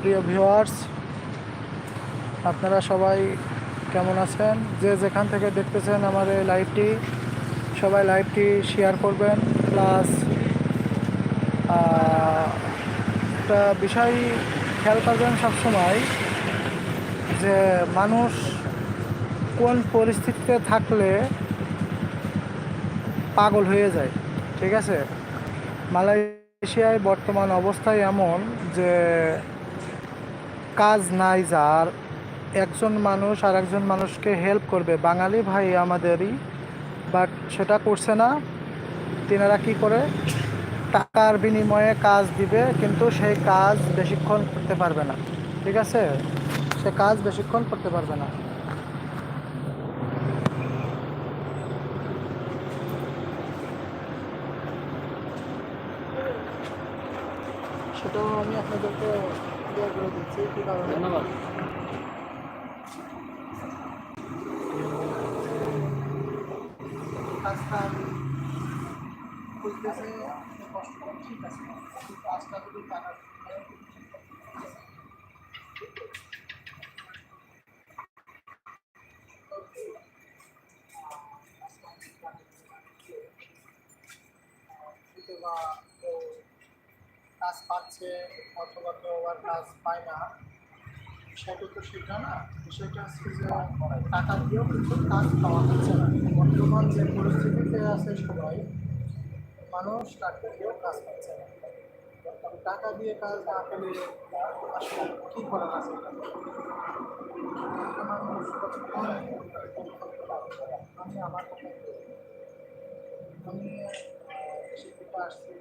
প্রিয় ভিউয়ার্স, আপনারা সবাই কেমন আছেন? যে যেখান থেকে দেখতেছেন আমার এই লাইভটি, সবাই লাইভটি শেয়ার করবেন। প্লাস একটা বিষয় খেয়াল করবেন সবসময় যে মানুষ কোন পরিস্থিতিতে থাকলে পাগল হয়ে যায়, ঠিক আছে? মালয়েশিয়ায় বর্তমান অবস্থায় এমন যে কাজ নাই যার, একজন মানুষ আর একজন মানুষকে হেল্প করবে। বাঙালি ভাই আমাদেরই বাট সেটা করছে না। তিনারা কি করে? টাকার বিনিময়ে কাজ দিবে, কিন্তু সেই কাজ বেশিক্ষণ করতে পারবে না। ঠিক আছে? সে কাজ বেশিক্ষণ করতে পারবে না। সেটাও আমি আপনাদেরকে ক্লিয়ার করে দিচ্ছি কী কারণে ধন্যবাদ কাজটা আমি খুঁজতেছি কষ্ট করে ঠিক আছে কিন্তু কাজটা যদি টাকা বা কেউ কাজ পাচ্ছে অথবা কেউ আবার কাজ পায় না, বিষয়টা তো সেটা না। বিষয়টা হচ্ছে যে টাকা দিয়েও কিন্তু কাজ পাওয়া যাচ্ছে না। বর্তমান যে পরিস্থিতিতে আছে সবাই, মানুষ টাকা দিয়েও কাজ পাচ্ছে না। টাকা দিয়ে কাজ না পেলে আসলে কী করা আছে আমি আমার আমি থেকে আসছি।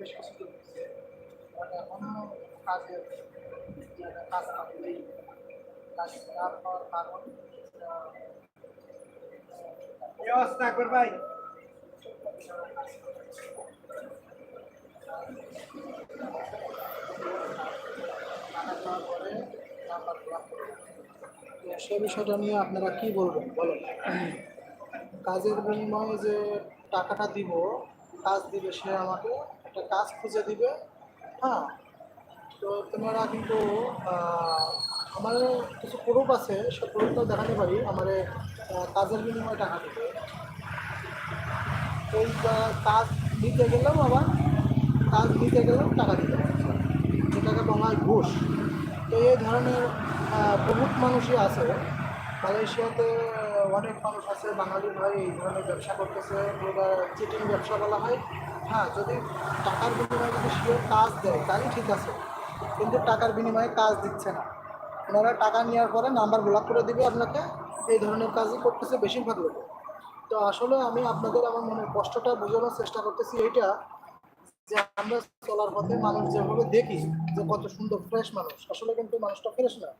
বেশ কিছু দিন হচ্ছে। মানে এখনও কাজের জায়গায় কাজ না কাজ না পাওয়ার কারণ সে বিষয়টা নিয়ে আপনারা কি বলবেন বলেন কাজের বিনিময়ে যে টাকাটা দিব, কাজ দিবে সে আমাকে একটা কাজ খুঁজে দিবে। হ্যাঁ তো তোমরা কিন্তু আমার কিছু প্রুফ আছে, সে প্রুফটাও দেখাতে পারি। আমার কাজের বিনিময়ে টাকা দেবে কা- কাজ নিতে গেলেও আবার, কাজ নিতে গেলেও টাকা দিতে যেটাকে বলা হয় ঘুষ। তো এই ধরনের বহুত মানুষই আছে। মালয়েশিয়াতে অনেক মানুষ আছে, বাঙালি ভাই এই ধরনের ব্যবসা করতেছে চিটিং ব্যবসা বলা হয়। হ্যাঁ যদি টাকার বিনিময়ে যদি সে কাজ দেয়, তাহলে ঠিক আছে। কিন্তু টাকার বিনিময়ে কাজ দিচ্ছে না। ওনারা টাকা নেওয়ার পরে নাম্বার ব্লক করে দিবে আপনাকে, এই ধরনের কাজই করতেছে বেশিরভাগ লোক। তো আসলে আমি আপনাদের আমার মনের কষ্টটা বোঝানোর চেষ্টা করতেছি এইটা, যে আমরা চলার পথে মানুষ যেভাবে দেখি, যে কত সুন্দর ফ্রেশ মানুষ। আসলে কিন্তু মানুষটা ফ্রেশ না।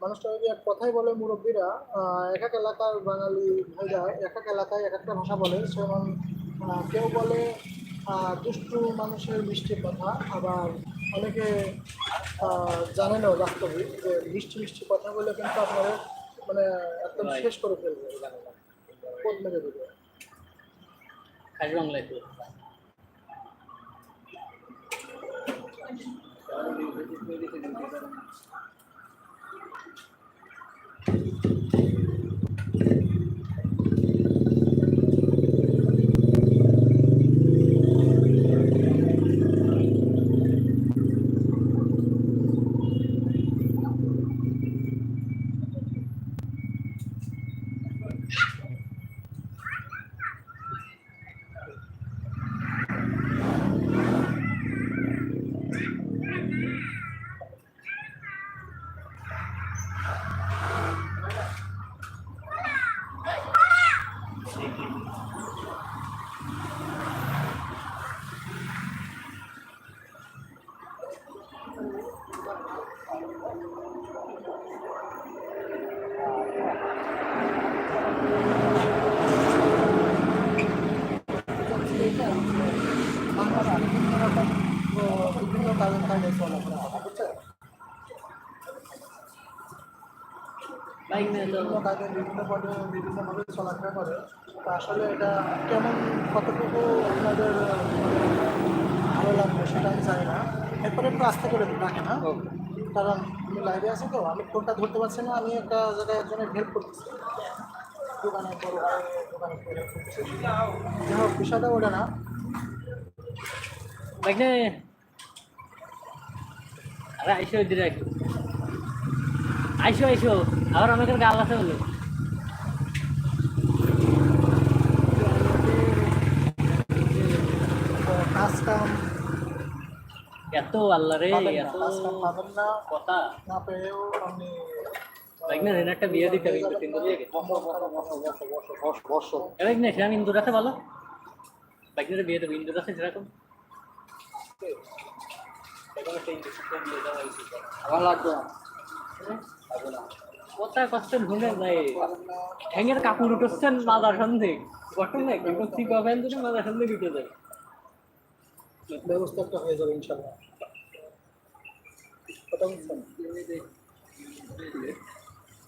মানুষটা ওই যে এক কথাই বলে মুরব্বীরা এক এক এলাকার বাঙালি ভাইরা এক এক এলাকায় এক একটা ভাষা বলে। যেমন কেউ বলে দুষ্টু মানুষের মিষ্টি কথা আবার অনেকে জানেনও বাস্তবিক যে মিষ্টি মিষ্টি কথা বলে কিন্তু আপনারা মানে একদম শেষ করে ফেলবে কোদ মেরে দেবে খাস বাংলায় তো। বাংলারা বিভিন্ন রকম ও, বিভিন্ন কারণ কারণে চলাফেরা করে বুঝছেন বাইক নিয়ে তো। বিভিন্ন পদে বিভিন্নভাবে চলাফেরা করে। তো আসলে এটা কেমন কতটুকু আপনাদের ভালো লাগবে সেটা আমি জানি না। এরপরে একটু আস্তে করে রাখেন হ্যাঁ কারণ আমি লাইভে আছি তো আমি ফোনটা ধরতে পারছি না আমি একটা জায়গায় একজনের হেল্প করতেছি। দোকানে বড় ভাই দোকানে যাই হোক বিষয়টা ওটা না। আরে আইসো এদিকে আইসো আইসো। আবার অনেকের গাল আছে বলে। এত আল্লাহ রে এত না। কথা। না একটা বিয়ে দিতে হবে বসো বসো বাইকনে সেরকম ইন্দুর আছে ভালো বাইকনের বিয়ে দেবো ইন্দুর আছে সেরকম। আমার লাগবে না। কথা কষ্ট ভুলে যায় ঠ্যাঙের কাপড় উঠোচ্ছেন মাদার সন্ধে নেই কিন্তু যদি মাদার সন্ধে উঠে যায়। ব্যবস্থা একটা হয়ে যাবে ইনশাল্লাহ কথা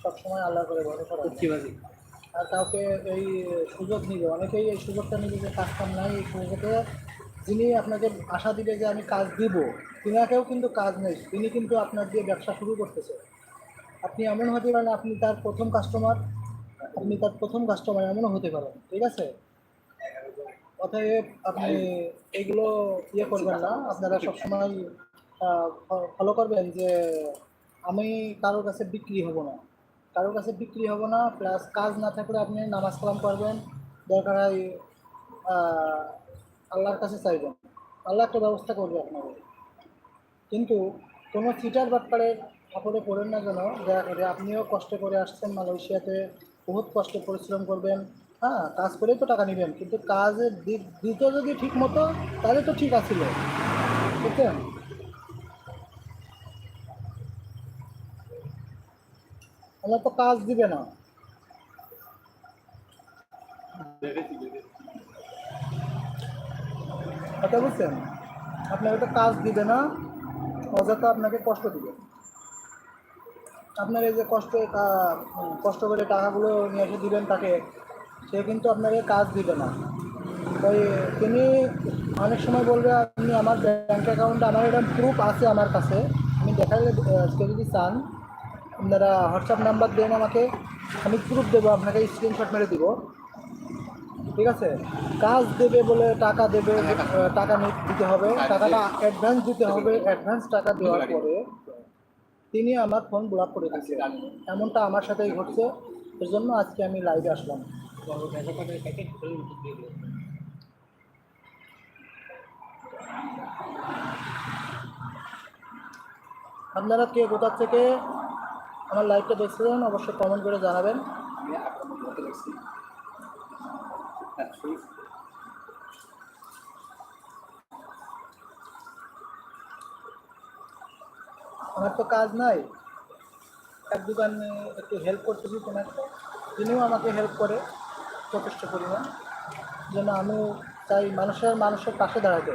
সবসময় আল্লাহ করে ভরসা। আর কাউকে এই সুযোগ নিবে অনেকেই এই সুযোগটা নিবে যে কাজ কাম নাই এই সুযোগে যিনি আপনাকে আশা দিবে যে আমি কাজ দিব তিনাকেও কিন্তু কাজ নেই তিনি কিন্তু আপনার দিয়ে ব্যবসা শুরু করতেছে। আপনি এমন হতে পারেন, আপনি তার প্রথম কাস্টমার আপনি তার প্রথম কাস্টমার এমনও হতে পারেন ঠিক আছে? অতএব আপনি এগুলো ইয়ে করবেন না, আপনারা সবসময় ফলো করবেন যে আমি কারোর কাছে বিক্রি হব না। কারোর কাছে বিক্রি হব না প্লাস কাজ না থাকলে আপনি নামাজ কালাম করবেন দরকার হয় আল্লাহর কাছে চাইবেন। আল্লাহ একটা ব্যবস্থা করবে আপনাকে কিন্তু কোনো থিটার ব্যাপারে আপদে পড়েন না করে আপনিও কষ্ট করে আসছেন, মালয়েশিয়াতে বহুত কষ্ট পরিশ্রম করবেন। হ্যাঁ কাজ করেই তো টাকা নেবেন, কিন্তু কাজের দিক দিত যদি ঠিক মতো, তাহলে তো ঠিক আছিল। বুঝছেন? আমার তো কাজ দিবে না। কথা বুঝছেন? আপনাকে তো কাজ দিবে না, অযথা আপনাকে কষ্ট দিবে। আপনার এই যে কষ্ট কষ্ট করে টাকাগুলো নিয়ে এসে দিবেন তাকে, সে কিন্তু আপনাকে কাজ দিবে না। তাই তিনি অনেক সময় বলবে, আপনি আমার ব্যাঙ্ক অ্যাকাউন্টে আমার এটা প্রুফ আছে আমার কাছে। আমি দেখালে কেউ যদি চান, আপনারা হোয়াটসঅ্যাপ নাম্বার দেন আমাকে, আমি প্রুফ দেবো, আপনাকে স্ক্রিনশট মেরে দিব। ঠিক আছে? কাজ দেবে বলে টাকা দেবে টাকা দিতে হবে। টাকাটা অ্যাডভান্স দিতে হবে অ্যাডভান্স টাকা দেওয়ার পরে তিনি আমার ফোন ব্লক করে দিচ্ছে এমনটা আমার সাথেই ঘটছে। এর জন্য আজকে আমি লাইভে আসলাম। আপনারা কে কোথা থেকে আমার লাইভটা দেখছিলেন অবশ্যই কমেন্ট করে জানাবেন। আমার তো কাজ নাই। এক দোকানে একটু হেল্প করতেছি তোমাকে। তিনিও আমাকে হেল্প করে যথেষ্ট পরিমাণ। যেন আমি চাই মানুষের মানুষের পাশে দাঁড়াতে।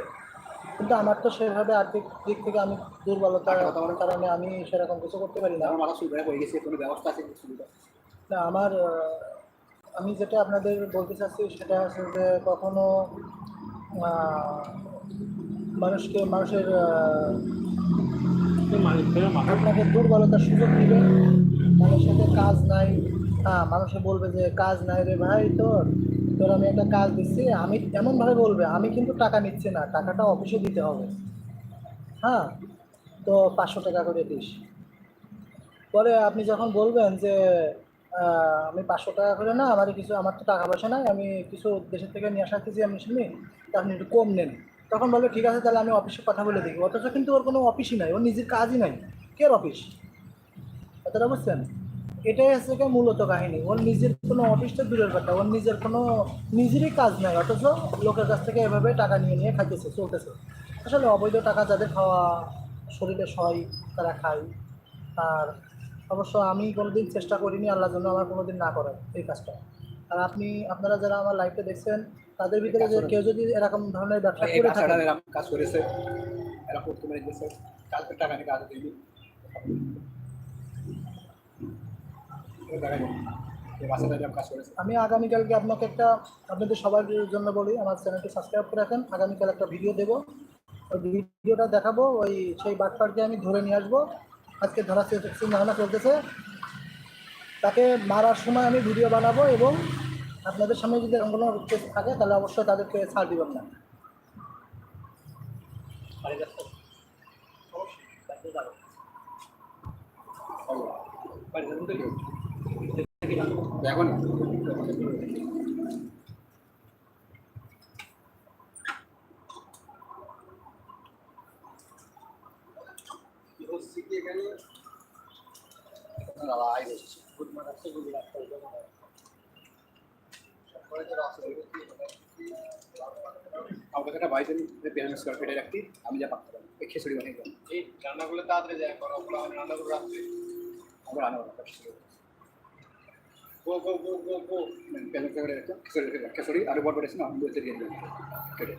কিন্তু আমার তো সেভাবে আর্থিক দিক থেকে আমি দুর্বলতার কারণে আমি সেরকম কিছু করতে পারি না। আমার সুবিধা হয়ে গেছে কোনো ব্যবস্থা আছে কিছু সুবিধা না আমার আমি যেটা আপনাদের বলতে চাচ্ছি সেটা হচ্ছে যে কখনো মানুষকে মানুষের আপনাকে দুর্বলতার সুযোগ দিবে। মানুষের সাথে কাজ নাই। হ্যাঁ মানুষে বলবে যে, কাজ নাই রে ভাই তোর। তোর আমি একটা কাজ দিচ্ছি। আমি এমনভাবে বলবে, আমি কিন্তু টাকা নিচ্ছি না। টাকাটা অফিসে দিতে হবে। হ্যাঁ? তো পাঁচশো টাকা করে দিস। পরে আপনি যখন বলবেন যে আমি পাঁচশো টাকা করে না, আমার কিছু, আমার তো টাকা পয়সা নাই, আমি কিছু দেশের থেকে নিয়ে আসা কিছু আমি শুনি, তা আপনি একটু কম নেন। তখন বলবে ঠিক আছে, তাহলে আমি অফিসে কথা বলে দেখি। অথচ কিন্তু ওর কোনো অফিসই নাই, ওর নিজের কাজই নাই। কের অফিস কথাটা বুঝছেন? এটাই হচ্ছে গিয়ে মূলত কাহিনী। ওর নিজের কোনো অফিসটা দূরের কথা, ওর নিজের কোনো, নিজেরই কাজ নাই, অথচ লোকের কাছ থেকে এভাবে টাকা নিয়ে নিয়ে খাইতেছে, চলতেছে। আসলে অবৈধ টাকা যাদের খাওয়া শরীরে সয়, তারা খায়। আর অবশ্য আমি কোনোদিন চেষ্টা করিনি আল্লাহর জন্য আমার কোনোদিন না করার এই কাজটা। আর আপনি, আপনারা যারা আমার লাইফে দেখছেন তাদের ভিতরে যে কেউ যদি এরকম ধরনের ব্যবসা এই করে থাকে। এরকম কাজ করেছে এরা করতে গেছে কালকে টাকা নিয়ে কাজ দিবি আমি আগামীকালকে আপনাকে একটা আপনাদের সবার জন্য বলি আমার চ্যানেলটি সাবস্ক্রাইব করে রাখেন। আগামীকাল একটা ভিডিও দেবো। ওই ভিডিওটা দেখাবো ওই সেই বাটপারকে আমি ধরে নিয়ে আসব। আজকে ধরা চিন্তাভাবনা চলতেছে। তাকে মারার সময় আমি ভিডিও বানাবো এবং আপনাদের সামনে যদি এরকম কোনো কেস থাকে তাহলে অবশ্যই তাদেরকে ছাড় দিবেন না কি? এখন আমাকে একটা বাইজন বিয়াল্লিশ স্কোয়ার ফিটের একটি আমি যা পাচ্ছি এই খেসুড়ি বানিয়ে দিলাম এই রান্নাগুলো তাড়াতাড়ি যায় করো ওগুলো আমি রান্নাগুলো রাখছি আমরা রান্না করলাম গো গো গো গো গো। পেঁয়াজ করে একটা খেসুড়ি খেসুড়ি আরও বড় করেছি না আমি বলতে দিয়ে দিলাম। কেটে।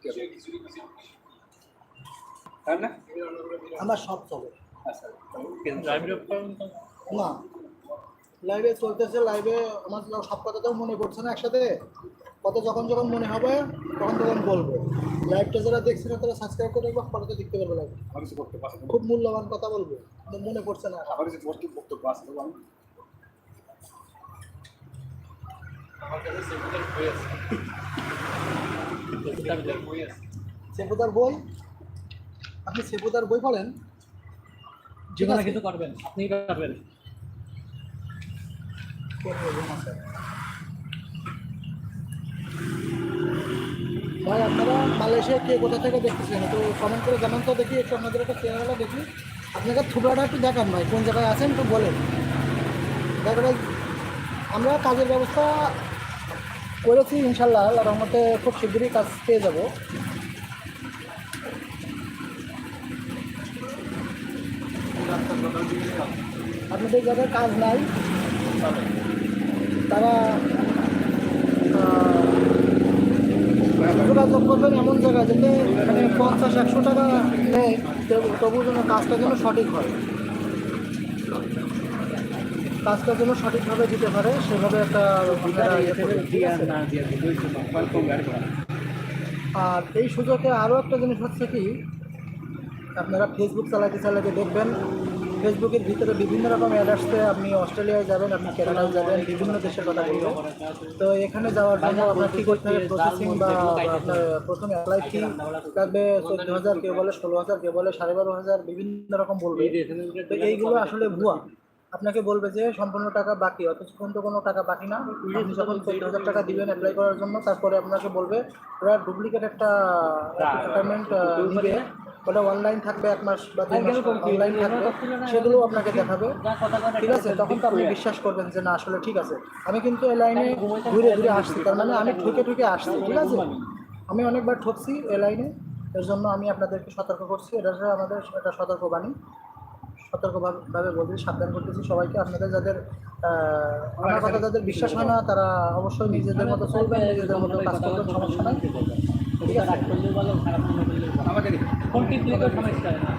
খিচুড়ি খিচুড়ি তাই না। আমার সব চলে। আচ্ছা? না। লাইভে চলতেছে লাইভে আমার সব কথা তো মনে পড়ছে না একসাথে। কত যখন যখন মনে হবে তখন তখন বলব। লাইভটা যারা দেখছে না তারা সাবস্ক্রাইব করে রাখব তো দেখতে পারবে লাইভ খুব মূল্যবান কথা বলব কিন্তু মনে পড়ছে না। আমার কিছু বক্তব্য আছে তবু আমি আমার কাছে সেগুলোর বই আছে। সেগুলোর বই আছে। সেপুদার বই? আপনি সেপুদার বই পড়েন? জীবনে কিছু করবেন আপনি পারবেন ভাই, আপনারা মালয়েশিয়া কে কোথা থেকে দেখতেছেন? একটু কমেন্ট করে জানান তো দেখি, একটু আপনাদের একটা চেহারাটা দেখি। আপনাকে থুবড়াটা একটু দেখান ভাই, কোন জায়গায় আছেন একটু বলেন। তারপরে আমরা কাজের ব্যবস্থা করেছি ইনশাল্লাহ, আল্লাহর রহমতে খুব শীঘ্রই কাজ পেয়ে যাব। আপনাদের যাদের কাজ নাই? তারা যোগাযোগ করবেন এমন জায়গায় যাতে মানে পঞ্চাশ, একশো টাকা নেয় তবু- তবু যেন কাজটা যেন সঠিক হয়। কাজটা যেন সঠিকভাবে দিতে পারে, সেভাবে একটা ইয়ে আর এই সুযোগে আরও একটা জিনিস হচ্ছে কি, আপনারা ফেসবুক চালাতে চালাতে দেখবেন ফেসবুকের ভিতরে বিভিন্ন রকম অ্যাড আসছে। আপনি অস্ট্রেলিয়ায় যাবেন আপনি কেরালায় যাবেন বিভিন্ন দেশের কথা বলবেন তো এখানে যাওয়ার জন্য আপনার কী করতে হবে? প্রসেসিং বা আপনার প্রথমে অ্যাপ্লাই ফি লাগবে চোদ্দ হাজার কেউ বলে ষোলো হাজার কেউ বলে সাড়ে বারো হাজার বিভিন্ন রকম বলবে। তো এইগুলো আসলে ভুয়া। আপনাকে বলবে যে সম্পূর্ণ টাকা বাকি অথচ কিন্তু কোনো টাকা বাকি না। আপনি যখন চোদ্দ হাজার টাকা দিবেন অ্যাপ্লাই করার জন্য তারপরে আপনাকে বলবে ওরা ডুপ্লিকেট একটা অ্যাপয়েন্টমেন্ট দিবে ওটা অনলাইন থাকবে এক মাস বা দুই মাস অনলাইন থাকবে। সেগুলো আপনাকে দেখাবে। ঠিক আছে? তখন তো আপনি বিশ্বাস করবেন যে না আসলে ঠিক আছে। আমি কিন্তু এই লাইনে ঘুরে ঘুরে আসছি। তার মানে আমি ঠুকে ঠুকে আসছি ঠিক আছে? আমি অনেকবার ঠকছি এই লাইনে এর জন্য আমি আপনাদেরকে সতর্ক করছি। এটা আমাদের একটা সতর্কবাণী। সতর্কভাবে বলছি সাবধান করতেছি সবাইকে। আপনাদের যাদের আমার কথা যাদের বিশ্বাস হয় না তারা অবশ্যই নিজেদের মতো চলবেন নিজেদের মতো কাজ করবেন সমস্যা নাই। ঠিক আছে? করলেও ভালো খারাপ মনে করলেও ভালো আমাকে দিন কোন টিপলে তো সমস্যা হয় না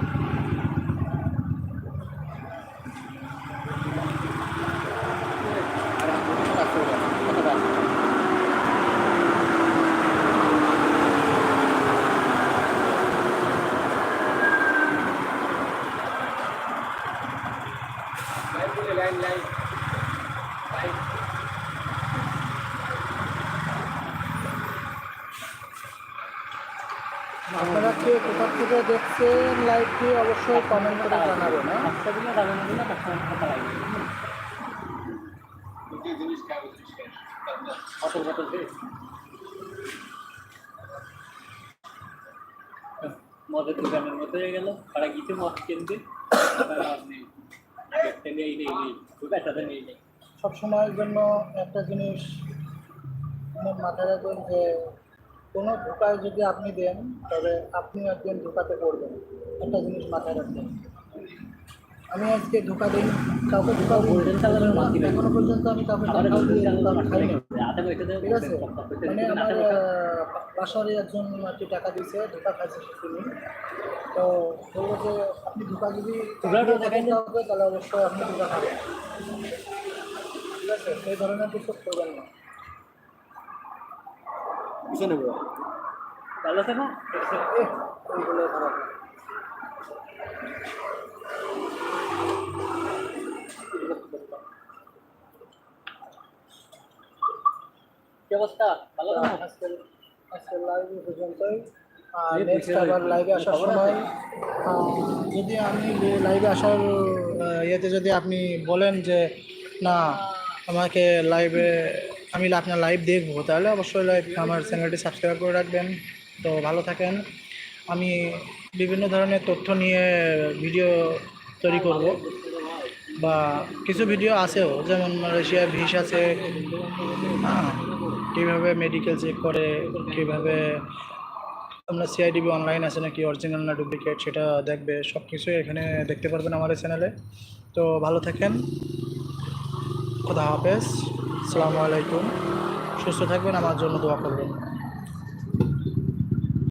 লাইন বলে লাইন লাইন লাইন আপনারা কে কোথা থেকে দেখছেন লাইভটি অবশ্যই কমেন্ট করে জানাবেন হ্যাঁ? মদের দোকানের মতো হয়ে গেল। তারা গিয়েছে মদ কিনতে। তারা আপনি দেখতে নেই নেই নেই। বেটাতে নেই নেই। সব সময়ের জন্য একটা জিনিস মাথায় রাখবেন যে কোনো ধোকায় যদি আপনি দেন তবে আপনি একদিন ধোকাতে পড়বেন। একটা জিনিস মাথায় রাখবেন। আমি আজকে ধোকা দিই কাউকে ধোকা দিই গোল্ডেন কালারের মাছ এখনও পর্যন্ত আমি কাউকে টাকাও দিয়ে ধোকা দেয় ঠিক আছে? মানে আমার আহ, বাসারই একজন কি টাকা দিয়েছে ধোকা খাইছে তিনি তো বলব যে আপনি ধোকা যদি তাহলে অবশ্যই আপনি ধোকা খাবেন। ঠিক আছে? সেই ধরনের কিছু করবেন না। নেব ভালো আছে না? এইগুলো খারাপ কি অবস্থা? ভালো না লাইভ পর্যন্তই। নেক্সট আবার লাইভে আসার সময় যদি আমি লাইভে আসার ইয়েতে যদি আপনি বলেন যে না আমাকে লাইভে আমি আপনার লাইভ দেখব। তাহলে অবশ্যই লাইভ আমার চ্যানেলটি সাবস্ক্রাইব করে রাখবেন। তো ভালো থাকেন। আমি বিভিন্ন ধরনের তথ্য নিয়ে ভিডিও তৈরি করব। বা কিছু ভিডিও আছেও, যেমন মালয়েশিয়ার ভিস আছে। কীভাবে মেডিকেল চেক করে, কীভাবে আপনার সিআইডিবি অনলাইন আছে নাকি অরিজিনাল না ডুপ্লিকেট সেটা দেখবে। সব কিছুই এখানে দেখতে পারবেন আমাদের চ্যানেলে তো ভালো থাকেন। খোদা হাফেজ সালামু আলাইকুম। সুস্থ থাকবেন আমার জন্য দোয়া করবেন।